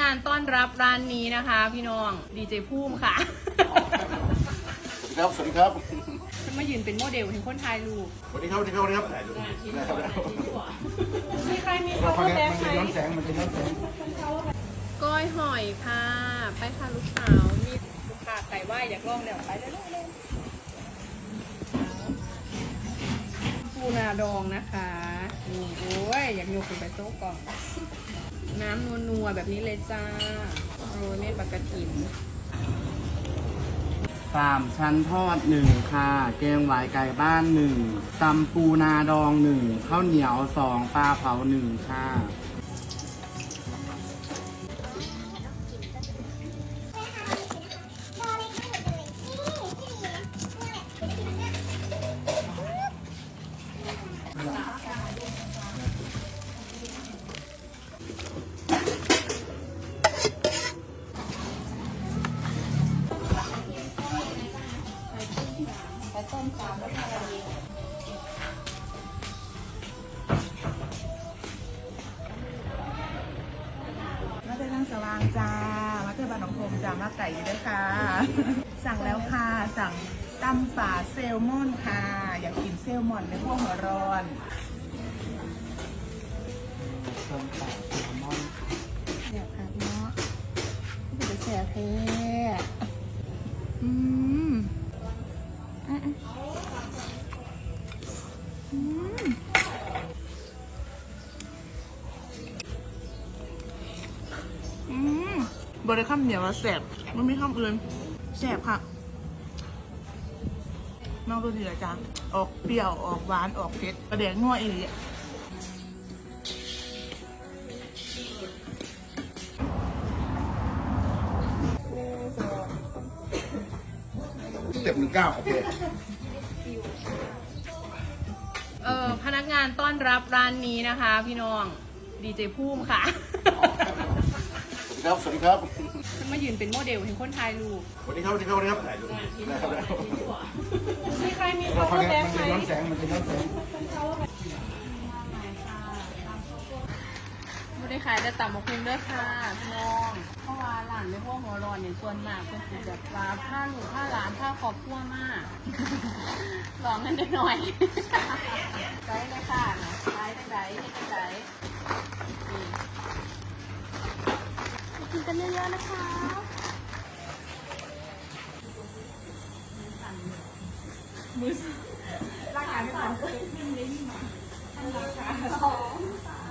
งานต้อนรับร้านนี้นะคะ พี่น้องดีเจภูมิค่ะ ครับสวัสดีครับมันมายืนเป็นโมเดลถึงคนไทยรูปสวัสดีครับสวัสดีครับสวัสดีครับได้ครับมีใครมีเราเขาฟังแบเนี่ยกมันไหจะมย้อนแสงมันจะย้อนแสงก้อยหอยค่ะ ไปค่ะลูกสาวมีลูกค้าไก่ว่าอยากลองแล้วไปเลยลูกเลยปูนาดองนะคะนี่โอ้ยอยากยกขึ้นไปโต๊ะกล่อง น้ำนัวๆแบบนี้เลยจ้าโรยเม็ดปากกาถิ่นสามชั้นทอดหนึ่งค่ะ แกงหวายไก่บ้านหนึ่งตำปูนาดองหนึ่งข้าวเหนียวสองปลาเผาหนึ่งค่ะ มาเจอทางสว่างจ้า มาเจอบ้านหนองพรมจ้า มาไก่อยู่ด้วยค่ะ สั่งแล้วค่ะ สั่งตำป่าเซลมอนค่ะ อยากกินเซลมอนในพวกหัวร้อนแซ่บครับเนาะนี่เป็นแซ่บแท้อืม บริคำเหนียวว่าแสบมันไม่คำอื่นแสบค่ะมากดูดีเลยจ้ะออกเปรี้ยวออกหวานออกเผ็ดกระแดงนัวอีหลีสเต็ปหนึ่งเก้าโอเคเออพนักงานต้อนรับร้านนี้นะคะ พี่น้องดีเจภูมิค่ะสวัส ดีครับ สวัสดีครับ มันมายืนเป็นโมเดลถึงคนไทยรูปสวัสดีครับ สวัสดีครับสวัสดีครับได้ครับมีใครมีเราเขาฟังแบเนี่ยกมันไหมจะย้อนแสง มันจะย้อนแสงไม่ได้ขายแต่ต่ำมาคุณด้วยค่ะพี่น้องเพราะว่าหลานในพวกหัวร้อนเนี่ยส่วนมากก็คือแบบว่าผ้าหนูผ้าหลานผ้าครอบครัวมากลองกันได้หน่อยใช้เลยค่ะใช้ได้ไหนได้ไหนนี่ไป กินกันเยอะๆนะคะร่างกายไม่พร้อมขอบ